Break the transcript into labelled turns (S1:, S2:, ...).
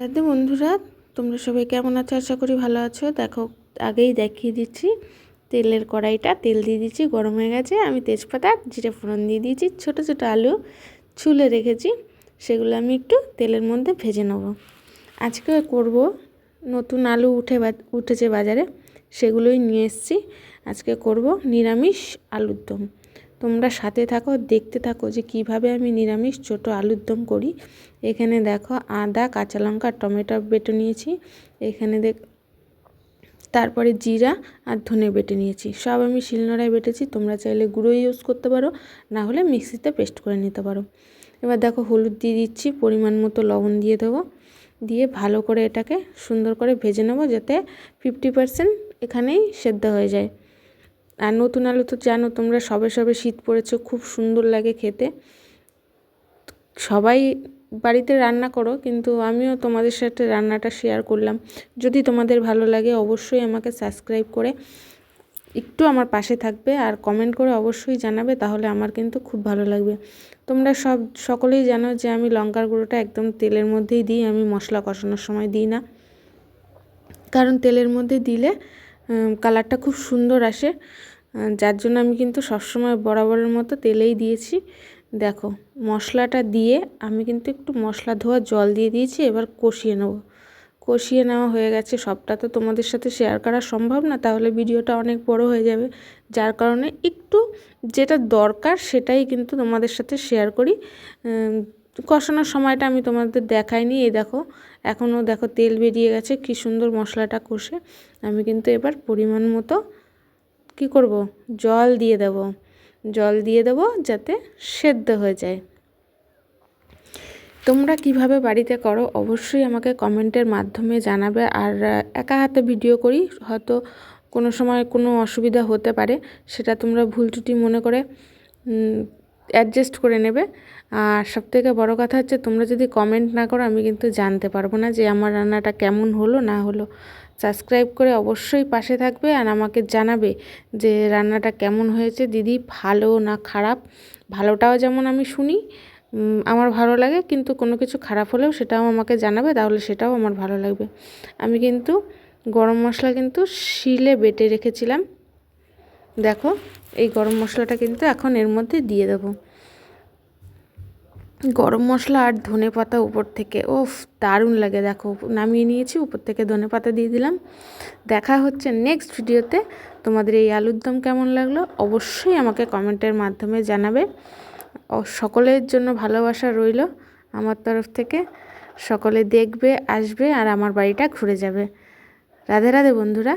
S1: রাধে বন্ধুরা, তোমরা সবাই কেমন আছো? আশা করি ভালো আছো। দেখো, আগেই দেখিয়ে দিচ্ছি, তেলের কড়াইটা। তেল দিয়ে দিচ্ছি, গরম হয়ে গেছে। আমি তেজপাতা, জিরে ফোড়ন দিয়ে দিয়েছি, ছোট ছোট আলু ছুলে রেখেছি। সেগুলো আমি একটু তেলের মধ্যে ভেজে নেব। আজকে করব নতুন আলু উঠে উঠেছে বাজারে, সেগুলোই নিয়ে এসেছি। আজকে করব নিরামিষ আলুর দম। তোমরা সাথে থাকো, দেখতে থাকো যে কীভাবে আমি নিরামিষ ছোট আলুর দম করি। এখানে দেখো আদা, কাঁচা লঙ্কা, টমেটো বেটে নিয়েছি। এখানে দেখ, তারপরে জিরা আর ধনে বেটে নিয়েছি। সব আমি শিলনোড়ায় বেটেছি, তোমরা চাইলে গুঁড়ো ইউজ করতে পারো, না হলে মিক্সিতে পেস্ট করে নিতে পারো। এবার দেখো হলুদ দিয়ে দিচ্ছি, পরিমাণ মতো লবণ দিয়ে দেবো। দিয়ে ভালো করে এটাকে সুন্দর করে ভেজে নেব যাতে ফিফটি পারসেন্ট এখানেই সেদ্ধ হয়ে যায়। আর নতুন আলু তো জানো, তোমরা সবে সবে শীত পড়েছো, খুব সুন্দর লাগে খেতে। সবাই বাড়িতে রান্না করো, কিন্তু আমিও তোমাদের সাথে রান্নাটা শেয়ার করলাম। যদি তোমাদের ভালো লাগে অবশ্যই আমাকে সাবস্ক্রাইব করে একটু আমার পাশে থাকবে, আর কমেন্ট করে অবশ্যই জানাবে, তাহলে আমার কিন্তু খুব ভালো লাগবে। তোমরা সব, সকলেই জানো যে আমি লঙ্কার গুঁড়োটা একদম তেলের মধ্যেই দিই, আমি মশলা কষানোর সময় দিই না। কারণ তেলের মধ্যে দিলে কালারটা খুব সুন্দর আসে। যার জন্য আমি কিন্তু সবসময় বরাবরের মতো তেলেই দিয়েছি। দেখো, মশলাটা দিয়ে আমি কিন্তু একটু মশলা ধোয়া জল দিয়ে দিয়েছি, এবার কষিয়ে নেব। কষিয়ে নেওয়া হয়ে গেছে, সবটা তো তোমাদের সাথে শেয়ার করা সম্ভব না, তাহলে ভিডিওটা অনেক বড় হয়ে যাবে। যার কারণে একটু যেটা দরকার সেটাই কিন্তু তোমাদের সাথে শেয়ার করি। কষানোর সময়টা আমি তোমাদের দেখাইনি, এই দেখো, এখনও দেখো তেল বেরিয়ে গেছে, কি সুন্দর মশলাটা কষে। আমি কিন্তু এবার পরিমাণ মতো কি করব? জল দিয়ে দেব। জল দিয়ে দেব যাতে সেদ্ধ হয়ে যায়। তোমরা কীভাবে বাড়িতে করো অবশ্যই আমাকে কমেন্টের মাধ্যমে জানাবে, আর একা হাতে ভিডিও করি, হয়তো কোনো সময় কোনো অসুবিধা হতে পারে, সেটা তোমরা ভুল ত্রুটি মনে করে অ্যাডজাস্ট করে নেবে। আর সবথেকে বড় কথা হচ্ছে, তোমরা যদি কমেন্ট না করো, আমি কিন্তু জানতে পারব না যে আমার রান্নাটা কেমন হলো, না হলো। সাবস্ক্রাইব করে অবশ্যই পাশে থাকবে আর আমাকে জানাবে যে রান্নাটা কেমন হয়েছে। দিদি ভালো না খারাপ? ভালোটাও যেমন আমি শুনি আমার ভালো লাগে, কিন্তু কোনো কিছু খারাপ হলেও সেটাও আমাকে জানাবে, তাহলে সেটাও আমার ভালো লাগবে। আমি কিন্তু গরম মশলা কিন্তু শিলে বেটে রেখেছিলাম। দেখো, এই গরম মশলাটা কিন্তু এখন এর মধ্যে দিয়ে দেবো। গরম মশলা আর ধনে পাতা উপর থেকে ওফ দারুণ লাগে। দেখো, নামিয়ে নিয়েছি, উপর থেকে ধনে পাতা দিয়ে দিলাম। দেখা হচ্ছে নেক্সট ভিডিওতে তোমাদের এই আলুর দম কেমন লাগল অবশ্যই আমাকে কমেন্টের মাধ্যমে জানাবে। সকলের জন্য ভালোবাসা রইল আমার তরফ থেকে। সকলে দেখবে, আসবে আর আমার বাড়িটা ঘুরে যাবে। রাধে রাধে বন্ধুরা।